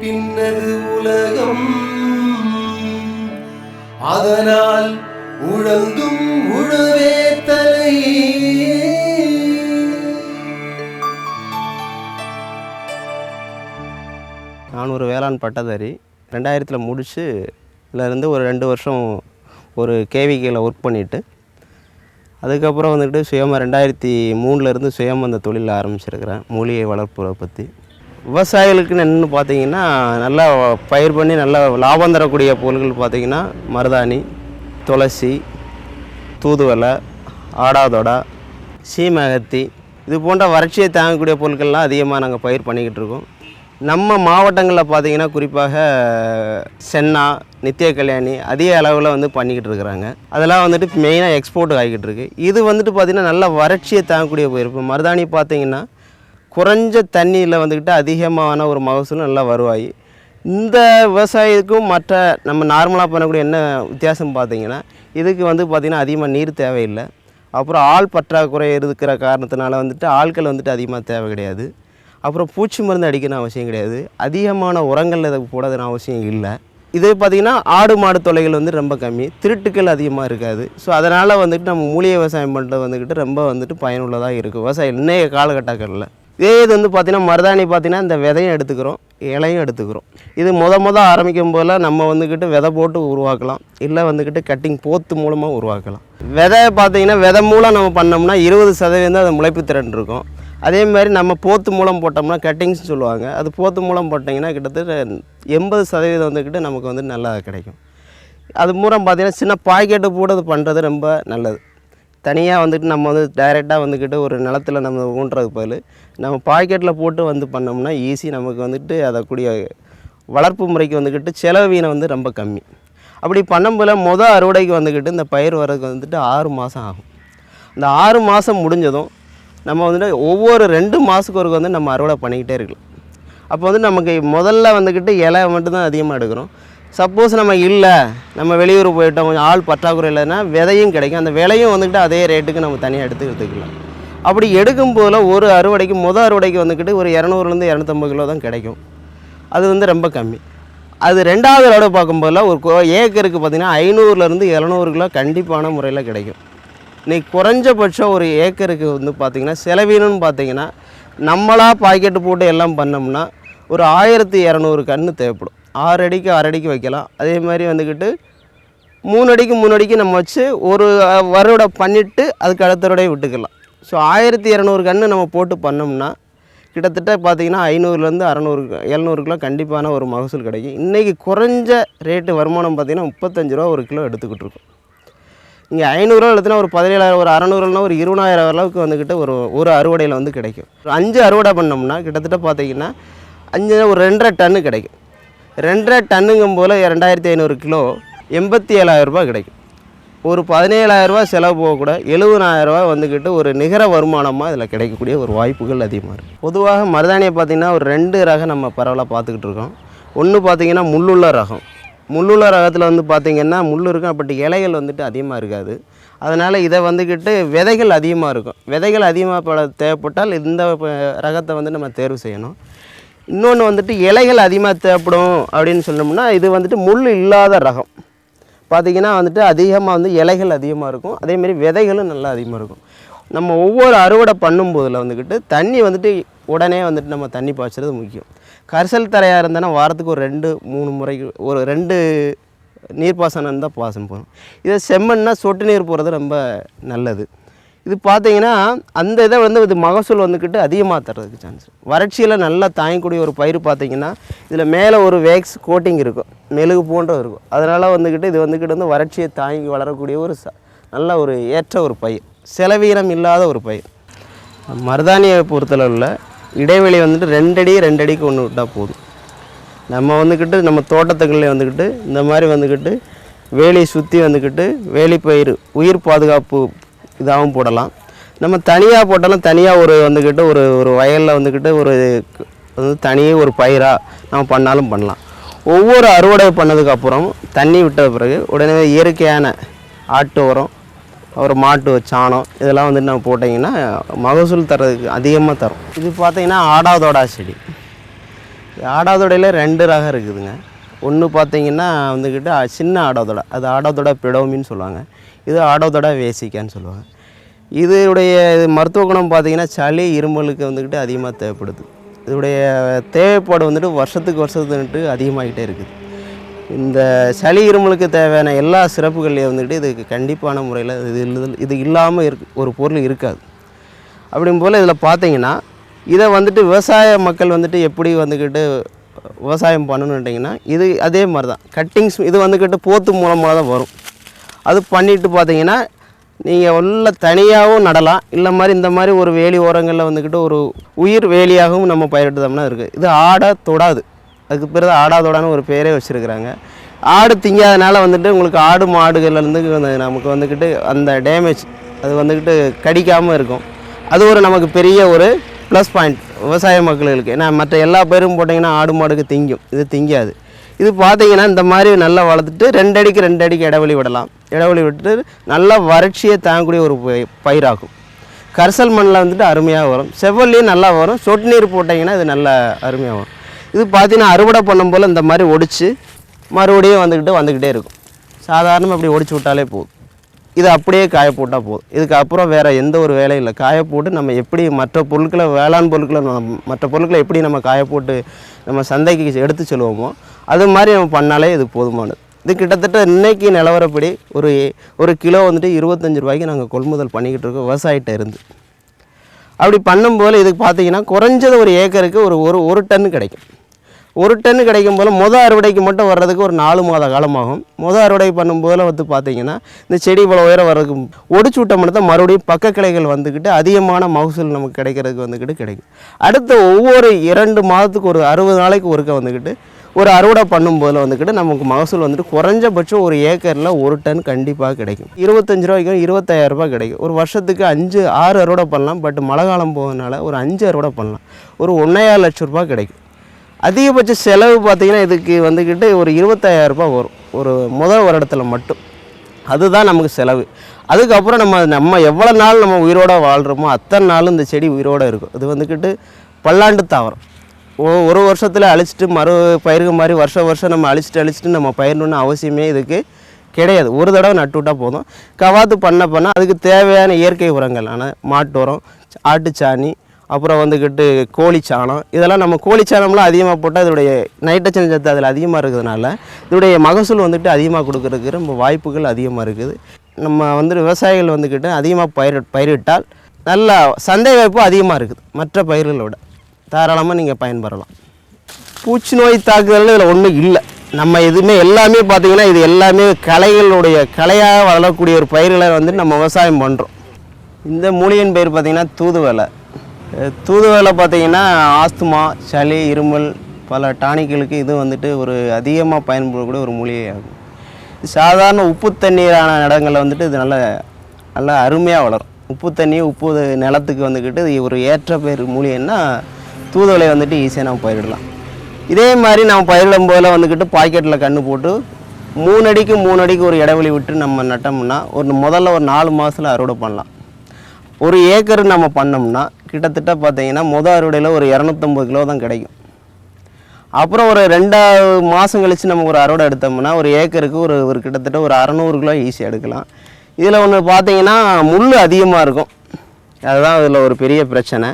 பின்னது உலகம். அதனால் உழந்தும் உழவே தலை. நான் ஒரு வேளாண் பட்டதாரி. ரெண்டாயிரத்தில் முடித்து இதிலேருந்து ஒரு ரெண்டு வருஷம் ஒரு கேவிகையில் ஒர்க் பண்ணிவிட்டு அதுக்கப்புறம் வந்துட்டு சுயமாக ரெண்டாயிரத்தி மூணுலேருந்து சுயமாக அந்த தொழிலில் ஆரம்பிச்சிருக்கிறேன். மூலிகை வளர்ப்பை பற்றி விவசாயிகளுக்குன்னு என்னென்னு பார்த்தீங்கன்னா நல்லா பயிர் பண்ணி நல்லா லாபம் தரக்கூடிய பொருட்கள் பார்த்தீங்கன்னா மருதாணி துளசி தூதுவளை ஆடாதொடா சீமகத்தி இது போன்ற வறட்சியை தாங்கக்கூடிய பொருட்கள்லாம் அதிகமாக நாங்கள் பயிர் பண்ணிக்கிட்டு இருக்கோம். நம்ம மாவட்டங்களில் பார்த்தீங்கன்னா குறிப்பாக சென்னா நித்திய கல்யாணி அதிக அளவில் வந்து பண்ணிக்கிட்டு இருக்கிறாங்க. அதெல்லாம் வந்துட்டு மெயினாக எக்ஸ்போர்ட் ஆகிக்கிட்டு இருக்குது இது வந்துட்டு பார்த்திங்கன்னா நல்ல வறட்சியை தாங்கக்கூடிய பயிர். இப்போ மருதாணி பார்த்தீங்கன்னா குறைஞ்ச தண்ணியில் வந்துக்கிட்டு அதிகமான ஒரு மகசூல் நல்லா வருவாய். இந்த விவசாயத்துக்கும் மற்ற நம்ம நார்மலாக பண்ணக்கூடிய என்ன வித்தியாசம் பார்த்தீங்கன்னா இதுக்கு வந்து பார்த்திங்கன்னா அதிகமாக நீர் தேவையில்லை. அப்புறம் ஆள் பற்றாக்குறை இருக்கிற காரணத்தினால வந்துட்டு ஆட்கள் வந்துட்டு அதிகமாக தேவை கிடையாது. அப்புறம் பூச்சி மருந்து அடிக்கணும் அவசியம் கிடையாது. அதிகமான உரங்கள் இதை போடாதுன்னு அவசியம் இல்லை. இதே பார்த்திங்கன்னா ஆடு மாடு தொலைகள் வந்து ரொம்ப கம்மி. திருட்டுக்கள் அதிகமாக இருக்காது. ஸோ அதனால் வந்துட்டு நம்ம மூலிகை விவசாயம் பண்ணுறது வந்துக்கிட்டு ரொம்ப வந்துட்டு பயனுள்ளதாக இருக்குது விவசாயம் இன்றைய காலகட்டங்களில். இதே இது வந்து பார்த்திங்கன்னா மருதாணி பார்த்திங்கன்னா இந்த விதையும் எடுத்துக்கிறோம் இலையும் எடுத்துக்கிறோம். இது முத முத ஆரம்பிக்கும் போல நம்ம வந்துக்கிட்டு விதை போட்டு உருவாக்கலாம். இல்லை வந்துக்கிட்டு கட்டிங் போத்து மூலமாக உருவாக்கலாம். விதை பார்த்திங்கன்னா விதை மூலம் நம்ம பண்ணோம்னா இருபது சதவீதம் அது முளைப்பு திறன் இருக்கும். அதே மாதிரி நம்ம போத்து மூலம் போட்டோம்னா கட்டிங்ஸ் சொல்லுவாங்க. அது போத்து மூலம் போட்டிங்கன்னா கிட்டத்தட்ட எண்பது சதவீதம் வந்துக்கிட்டு நமக்கு வந்து நல்லா கிடைக்கும். அது மூலம் பார்த்திங்கன்னா சின்ன பாக்கெட்டு போட்டு அது பண்ணுறது ரொம்ப நல்லது. தனியாக வந்துட்டு நம்ம வந்து டைரெக்டாக வந்துக்கிட்டு ஒரு நிலத்துல நம்ம ஊன்றது பதில் நம்ம பாக்கெட்டில் போட்டு வந்து பண்ணோம்னா ஈஸி நமக்கு வந்துட்டு அதை கூடிய வளர்ப்பு முறைக்கு வந்துக்கிட்டு செலவீனம் வந்து ரொம்ப கம்மி. அப்படி பண்ணும்போது மொதல் அறுவடைக்கு வந்துக்கிட்டு இந்த பயிர் வர்றதுக்கு வந்துட்டு ஆறு மாதம் ஆகும். இந்த ஆறு மாதம் முடிஞ்சதும் நம்ம வந்துட்டு ஒவ்வொரு ரெண்டு மாதத்துக்கு ஒரு வந்து நம்ம அறுவடை பண்ணிக்கிட்டே இருக்கலாம். அப்போ வந்து நமக்கு முதல்ல வந்துக்கிட்டு இலை மட்டும்தான் அதிகமாக எடுக்கிறோம். சப்போஸ் நம்ம இல்லை நம்ம வெளியூர் போயிட்டோம் கொஞ்சம் ஆள் பற்றாக்குறை இல்லைன்னா விதையும் கிடைக்கும். அந்த விலையும் வந்துக்கிட்டு அதே ரேட்டுக்கு நம்ம தனியாக எடுத்து எடுத்துக்கலாம் அப்படி எடுக்கும் போதில் ஒரு அறுவடைக்கு முதல் அறுவடைக்கு வந்துக்கிட்டு ஒரு இரநூறுலேருந்து இரநூத்தம்பது கிலோ தான் கிடைக்கும். அது வந்து ரொம்ப கம்மி. அது ரெண்டாவது அறுவடை பார்க்கும்போதில் ஒரு கோ- ஏக்கருக்கு பார்த்திங்கன்னா ஐநூறுலேருந்து இரநூறு கிலோ கண்டிப்பான முறையில் கிடைக்கும். இன்றைக்கி குறைஞ்சபட்சம் ஒரு ஏக்கருக்கு வந்து பார்த்திங்கன்னா செலவீனம்னு பார்த்தீங்கன்னா நம்மளாக பாக்கெட்டு போட்டு எல்லாம் பண்ணோம்னா ஒரு ஆயிரத்தி இரநூறு கன்று தேவைப்படும். ஆறு அடிக்கு ஆறு அடிக்கு வைக்கலாம். அதே மாதிரி வந்துக்கிட்டு மூணு அடிக்கு மூணு அடிக்கு நம்ம வச்சு ஒரு அஹ், பண்ணிவிட்டு அதுக்கு அடுத்த வருடைய விட்டுக்கலாம். ஸோ ஆயிரத்தி இரநூறு கன்று நம்ம போட்டு பண்ணோம்னா கிட்டத்தட்ட பார்த்தீங்கன்னா ஐநூறுலேருந்து அறநூறு எழுநூறு கிலோ கண்டிப்பான ஒரு மகசூல் கிடைக்கும். இன்றைக்கி குறைஞ்ச ரேட்டு வருமானம் பார்த்திங்கன்னா முப்பத்தஞ்சு ரூபா ஒரு கிலோ எடுத்துக்கிட்டு இருக்கோம். இங்கே ஐநூறுரூவா எடுத்துனா ஒரு பதினேழாயிரம் ஒரு அறநூறுனா ஒரு இருபதாயிரம் அளவுக்கு வந்துக்கிட்டு ஒரு ஒரு அறுவடையில் வந்து கிடைக்கும். அஞ்சு அறுவடை பண்ணோம்னா கிட்டத்தட்ட பார்த்தீங்கன்னா அஞ்சு ஒரு ரெண்டரை டன்னு கிடைக்கும். ரெண்டரை டன்னுங்கும் போல் ரெண்டாயிரத்தி ஐநூறு கிலோ எண்பத்தி ஏழாயிரரூபா கிடைக்கும். ஒரு பதினேழாயிரரூபா செலவு போகக்கூட எழுபதாயிரரூபா வந்துக்கிட்டு ஒரு நிகர வருமானமாக இதில் கிடைக்கக்கூடிய ஒரு வாய்ப்புகள் அதிகமாக இருக்குது பொதுவாக மருதாணியை பார்த்திங்கன்னா ஒரு ரெண்டு ரகம் நம்ம பரவலாக பார்த்துக்கிட்டு இருக்கோம். ஒன்று பார்த்திங்கன்னா முள்ளுள்ள ரகம். முள்ளுள்ள ரகத்தில் வந்து பார்த்திங்கன்னா முள் இருக்கும் அப்படி இலைகள் வந்துட்டு அதிகமாக இருக்காது. அதனால் இதை வந்துக்கிட்டு விதைகள் அதிகமாக இருக்கும். விதைகள் அதிகமாக பட தேவைப்பட்டால் இந்த ரகத்தை வந்து நம்ம தேர்வு செய்யணும். இன்னொன்று வந்துட்டு இலைகள் அதிகமாக தேவைப்படும் அப்படின்னு சொன்னோம்னா இது வந்துட்டு முள் இல்லாத ரகம். பார்த்திங்கன்னா வந்துட்டு அதிகமாக வந்து இலைகள் அதிகமாக இருக்கும். அதேமாரி விதைகளும் நல்லா அதிகமாக இருக்கும். நம்ம ஒவ்வொரு அறுவடை பண்ணும்போதில் வந்துக்கிட்டு தண்ணி வந்துட்டு உடனே வந்துட்டு நம்ம தண்ணி பாய்ச்சறது முக்கியம். கரிசல் தரையாக இருந்தனா வாரத்துக்கு ஒரு ரெண்டு மூணு முறைக்கு ஒரு ரெண்டு நீர்ப்பாசனம் தான் பாசனம் போகணும் இதை செம்மண்னா சொட்டு நீர் போகிறது ரொம்ப நல்லது. இது பார்த்தீங்கன்னா அந்த இதை வந்து இது மகசூல் வந்துக்கிட்டு அதிகமாக தர்றதுக்கு சான்ஸ் வறட்சியில் நல்லா தாங்கக்கூடிய ஒரு பயிர் பார்த்தீங்கன்னா இதில் மேலே ஒரு வேக்ஸ் கோட்டிங் இருக்கும். மெழுகு போன்ற இருக்கும். அதனால் வந்துக்கிட்டு இது வந்துக்கிட்டு வந்து வறட்சியை தாங்கி வளரக்கூடிய ஒரு ச நல்ல ஒரு ஏற்ற ஒரு பயிர். செலவீனம் இல்லாத ஒரு பயிர். மருதானியை பொறுத்தளவில் இடைவெளி வந்துட்டு ரெண்டடி ரெண்டடிக்கு ஒன்று விட்டால் போதும். நம்ம வந்துக்கிட்டு நம்ம தோட்டத்துக்குள்ளே வந்துக்கிட்டு இந்த மாதிரி வந்துக்கிட்டு வேலியை சுற்றி வந்துக்கிட்டு வேலிப்பயிர் உயிர் பாதுகாப்பு இதாகவும் போடலாம். நம்ம தனியாக போட்டாலும் தனியாக ஒரு வந்துக்கிட்டு ஒரு ஒரு வயலில் வந்துக்கிட்டு ஒரு வந்து தனியே ஒரு பயிராக நம்ம பண்ணாலும் பண்ணலாம். ஒவ்வொரு அறுவடை பண்ணதுக்கப்புறம் தண்ணி விட்ட பிறகு உடனே இயற்கையான ஆட்டு உரம் ஒரு மாட்டு சாணம் இதெல்லாம் வந்து நம்ம போட்டிங்கன்னா மகசூல் தர்றதுக்கு அதிகமாக தரும். இது பார்த்திங்கன்னா ஆடாதோடா செடி. ஆடாதொடையில் ரெண்டு ரகம் இருக்குதுங்க. ஒன்று பார்த்திங்கன்னா வந்துக்கிட்டு சின்ன ஆடாதொடை. அது ஆடாதொடை பிடோமின்னு சொல்லுவாங்க. இது ஆடோதடா வேசிக்கான்னு சொல்லுவாங்க. இதனுடைய மருத்துவ குணம் பார்த்தீங்கன்னா சளி இருமலுக்கு வந்துக்கிட்டு அதிகமாக தேவைப்படுது. இதோடைய தேவைப்பாடு வந்துட்டு வருஷத்துக்கு வருஷத்துக்கு அதிகமாகிட்டே இருக்குது. இந்த சளி இருமலுக்கு தேவையான எல்லா சிறப்புகள்லையும் வந்துக்கிட்டு இதுக்கு கண்டிப்பான முறையில் இது இது இல்லாமல் இருக்கு ஒரு பொருள் இருக்காது. அப்படியும் போல் இதில் பார்த்தீங்கன்னா இதை வந்துட்டு விவசாய மக்கள் வந்துட்டு எப்படி வந்துக்கிட்டு விவசாயம் பண்ணணுன்ட்டிங்கன்னா இது அதே மாதிரி தான். கட்டிங்ஸ் இது வந்துக்கிட்டு போத்து மூலமாக தான் வரும். அது பண்ணிட்டு பார்த்தீங்கன்னா நீங்கள் உள்ள தனியாகவும் நடலாம். இல்லை மாதிரி இந்த மாதிரி ஒரு வேலி ஓரங்களில் வந்துக்கிட்டு ஒரு உயிர் வேலியாகவும் நம்ம பயிரிட்டோம்னா இருக்குது இது ஆடை தொடாது. அதுக்கு பேர் தான் ஆடாதோடான்னு ஒரு பேரே வச்சுருக்குறாங்க. ஆடு திங்காதனால வந்துட்டு உங்களுக்கு ஆடு மாடுகள்லேருந்து நமக்கு வந்துக்கிட்டு அந்த டேமேஜ் அது வந்துக்கிட்டு கடிக்காமல் இருக்கும். அது ஒரு நமக்கு பெரிய ஒரு ப்ளஸ் பாயிண்ட் விவசாய மக்களுக்கு. ஏன்னா மற்ற எல்லா பேரும் போட்டிங்கன்னா ஆடு மாடுக்கு திங்கும். இது திங்காது. இது பார்த்தீங்கன்னா இந்த மாதிரி நல்லா வளர்த்துட்டு ரெண்டு அடிக்கு ரெண்டு அடிக்கு இடைவெளி விடலாம். இடைவெளி விட்டு நல்லா வறட்சியை தாங்கக்கூடிய ஒரு பயிராகும். கரிசல் மண்ணில் வந்துட்டு அருமையாக வரும். செவ்வல்லையும் நல்லா வரும். சொட்டு நீர் போட்டிங்கன்னா இது நல்லா அருமையாக வரும். இது பார்த்தீங்கன்னா அறுவடை பண்ணும் போல் இந்த மாதிரி ஒடிச்சு மறுபடியும் வந்துக்கிட்டு வந்துக்கிட்டே இருக்கும். சாதாரணமாக அப்படி ஒடிச்சு விட்டாலே போதும். இது அப்படியே காய போட்டால் போதும். இதுக்கு அப்புறம் வேறு எந்த ஒரு வேலையும் இல்லை. காய போட்டு நம்ம எப்படி மற்ற பொருட்களை வேளாண் பொருட்களை மற்ற பொருட்களை எப்படி நம்ம காய போட்டு நம்ம சந்தைக்கு எடுத்து செல்வோமோ அது மாதிரி நம்ம பண்ணாலே இது போதுமானது. இது கிட்டத்தட்ட இன்றைக்கி நிலவரப்படி ஒரு ஒரு கிலோ வந்துட்டு இருபத்தஞ்சு ரூபாய்க்கு நாங்கள் கொள்முதல் பண்ணிக்கிட்டு இருக்கோம் விவசாயிகிட்ட இருந்து. அப்படி பண்ணும்போது இதுக்கு பார்த்தீங்கன்னா குறைஞ்சது ஒரு ஏக்கருக்கு ஒரு ஒரு ஒரு டன்னு கிடைக்கும். ஒரு டன்னு கிடைக்கும் போல் மொதல் அறுவடைக்கு மட்டும் வர்றதுக்கு ஒரு நாலு மாத காலமாகும். மொதல் அறுவடை பண்ணும்போதில் வந்து பார்த்திங்கன்னா இந்த செடி இவ்வளோ உயரம் வர்றதுக்கு ஒடிச்சு விட்ட மட்டும் தான் மறுபடியும் பக்க கிளைகள் வந்துக்கிட்டு அதிகமான மகசூல் நமக்கு கிடைக்கிறதுக்கு வந்துக்கிட்டு கிடைக்கும். அடுத்த ஒவ்வொரு இரண்டு மாதத்துக்கு ஒரு அறுபது நாளைக்கு ஒருக்க வந்துக்கிட்டு ஒரு அறுவடை பண்ணும்போது வந்துக்கிட்டு நமக்கு மகசூல் வந்துட்டு குறைஞ்சபட்சம் ஒரு ஏக்கரில் ஒரு டன் கண்டிப்பாக கிடைக்கும். இருபத்தஞ்சு ரூபாய்க்கு இருபத்தாயிரம் ரூபாய் கிடைக்கும். ஒரு வருஷத்துக்கு அஞ்சு ஆறு அறுவடை பண்ணலாம். பட் மழை காலம் போகிறதுனால ஒரு அஞ்சு அறுவடை பண்ணலாம். ஒரு ஒன்றையாறு லட்சம் ரூபாய் கிடைக்கும். அதிகபட்ச செலவு பார்த்தீங்கன்னா இதுக்கு வந்துக்கிட்டு ஒரு இருபத்தாயிரம் ரூபாய் வரும். ஒரு முதல் வருடத்தில் மட்டும். அதுதான் நமக்கு செலவு. அதுக்கப்புறம் நம்ம நம்ம எவ்வளோ நாள் நம்ம உயிரோட வாழ்கிறோமோ அத்தனை நாளும் இந்த செடி உயிரோட இருக்கும். இது வந்துக்கிட்டு பல்லாண்டு தாவரம். ஒரு வருஷத்தில் அழிச்சிட்டு மறு பயிருக்கு மாதிரி வருஷம் வருஷம் நம்ம அழிச்சிட்டு அழிச்சிட்டு நம்ம பயிரணுன்னு அவசியமே இதுக்கு கிடையாது. ஒரு தடவை நட்டு விட்டால் போதும். கவாத்து பண்ண பண்ண அதுக்கு தேவையான இயற்கை உரங்களான மாட்டு உரம் ஆட்டுச்சாணி அப்புறம் வந்துக்கிட்டு கோழி சாணம் இதெல்லாம் நம்ம கோழி சாணம்லாம் அதிகமாக போட்டால் இதோடைய நைட்ரஜன் சத்து அதில் அதிகமாக இருக்கிறதுனால இதோடைய மகசூல் வந்துட்டு அதிகமாக கொடுக்கறதுக்கு ரொம்ப வாய்ப்புகள் அதிகமாக இருக்குது. நம்ம வந்து விவசாயிகள் வந்துக்கிட்டு அதிகமாக பயிர் பயிரிட்டால் நல்லா சந்தை வாய்ப்பு அதிகமாக இருக்குது மற்ற பயிர்களை விட தாராளமாக நீங்கள் பயன்பெறலாம். பூச்சி நோய் தாக்குதல் இதில் ஒன்றும் இல்லை. நம்ம எதுவுமே எல்லாமே பார்த்தீங்கன்னா இது எல்லாமே களைகளுடைய கலையாக வளரக்கூடிய ஒரு பயிர்களை வந்து நம்ம விவசாயம் பண்ணுறோம் இந்த மூலிகையின் பயிர் பார்த்திங்கன்னா தூதுவலை. அஹ் பார்த்திங்கன்னா பார்த்தீங்கன்னா ஆஸ்துமா சளி இருமல் பல டானிக்களுக்கு இது வந்துட்டு ஒரு அதிகமாக பயன்படக்கூடிய ஒரு மூலிகை ஆகும் சாதாரண உப்பு தண்ணீரான இடங்களில் வந்துட்டு இது நல்ல நல்லா அருமையாக வளரும். உப்பு தண்ணி உப்பு நிலத்துக்கு வந்துக்கிட்டு இது ஒரு ஏற்ற பேர் மூலிகைன்னா தூதுவளை வந்துட்டு ஈஸியாக நம்ம பயிரிடலாம். இதே மாதிரி நம்ம பயிரிடும் போதில் வந்துக்கிட்டு பாக்கெட்டில் கன்று போட்டு மூணு அடிக்கு மூணு அடிக்கு ஒரு இடைவெளி விட்டு நம்ம நட்டோம்னா ஒரு முதல்ல ஒரு நாலு மாதத்தில் அறுவடை பண்ணலாம். ஒரு ஏக்கர் நம்ம பண்ணோம்னா கிட்டத்தட்ட பார்த்தீங்கன்னா மொதல் அறுவடையில் ஒரு இரநூத்தம்பது கிலோ தான் கிடைக்கும். அப்புறம் ஒரு ரெண்டாவது மாதம் கழித்து நம்ம ஒரு அறுவடை எடுத்தோம்னா ஒரு ஏக்கருக்கு ஒரு ஒரு கிட்டத்தட்ட ஒரு அறநூறு கிலோ ஈஸியாக எடுக்கலாம். இதில் ஒன்று பார்த்தீங்கன்னா முள் அதிகமாக இருக்கும். அதுதான் இதில் ஒரு பெரிய பிரச்சனை.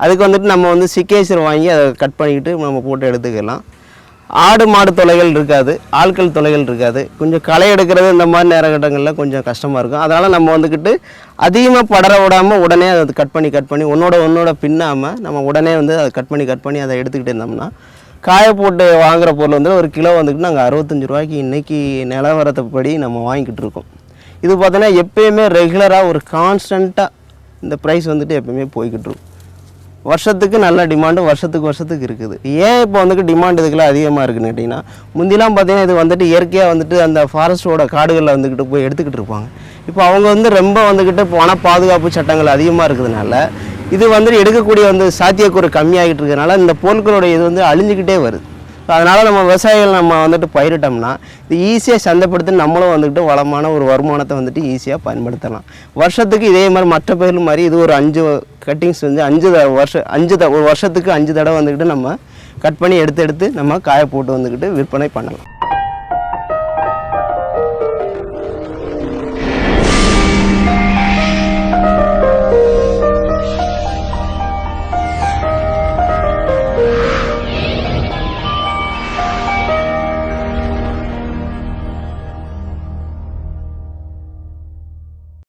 அதுக்கு வந்துட்டு நம்ம வந்து சிக்கேசர் வாங்கி அதை கட் பண்ணிக்கிட்டு நம்ம போட்டு எடுத்துக்கலாம். ஆடு மாடு தொலைகள் இருக்காது ஆட்கள் தொலைகள் இருக்காது. கொஞ்சம் களை எடுக்கிறது இந்த மாதிரி நேரகட்டங்களில் கொஞ்சம் கஷ்டமாக இருக்கும். அதனால் நம்ம வந்துக்கிட்டு அதிகமாக படர விடாமல் உடனே அதை கட் பண்ணி கட் பண்ணி ஒன்றோட ஒன்றோட பின்னாமல் நம்ம உடனே வந்து அதை கட் பண்ணி கட் பண்ணி அதை எடுத்துக்கிட்டு இருந்தோம்னா காய போட்டு வாங்குற பொருள் வந்து ஒரு கிலோ வந்துக்கிட்டு நாங்கள் அறுபத்தஞ்சு ரூபாய்க்கு இன்றைக்கி நிலவரத்தைப்படி நம்ம வாங்கிக்கிட்டு இருக்கோம். இது பார்த்தோன்னா எப்பயுமே ரெகுலராக ஒரு கான்ஸ்டண்ட்டாக இந்த ப்ரைஸ் வந்துட்டு எப்பயுமே போய்கிட்டு இருக்கும். வருஷத்துக்கு நல்ல டிமாண்டு வருஷத்துக்கு வருஷத்துக்கு இருக்குது. ஏன் இப்போ வந்துட்டு டிமாண்ட் இதுக்கெல்லாம் அதிகமாக இருக்குன்னு கேட்டிங்கன்னா முந்திலாம் பார்த்தீங்கன்னா இது வந்துட்டு இயற்கையாக வந்துட்டு அந்த ஃபாரஸ்ட்டோட காடுகளில் வந்துக்கிட்டு போய் எடுத்துக்கிட்டு இருப்பாங்க. இப்போ அவங்க வந்து ரொம்ப வந்துக்கிட்டு வன பாதுகாப்பு சட்டங்கள் அதிகமாக இருக்கிறதுனால இது வந்துட்டு எடுக்கக்கூடிய வந்து சாத்தியக்கூறு கம்மியாகிட்டு இருக்கிறதுனால இந்த பொருட்களோட இது வந்து அழிஞ்சிக்கிட்டே வருது. அதனால் நம்ம விவசாயிகள் நம்ம வந்துட்டு பயிரிட்டோம்னா இது ஈஸியாக சந்தைப்படுத்தி நம்மளும் வந்துக்கிட்டு வளமான ஒரு வருமானத்தை வந்துட்டு ஈஸியாக பயன்படுத்தலாம். வருஷத்துக்கு இதே மாதிரி மற்ற பயிர் மாதிரி இது ஒரு அஞ்சு கட்டிங்ஸ் வந்து அஞ்சு த- வருஷம் அஞ்சு த ஒரு வருஷத்துக்கு அஞ்சு தடவை வந்துக்கிட்டு நம்ம கட் பண்ணி எடுத்து எடுத்து நம்ம காய போட்டு வந்துக்கிட்டு விற்பனை பண்ணலாம்.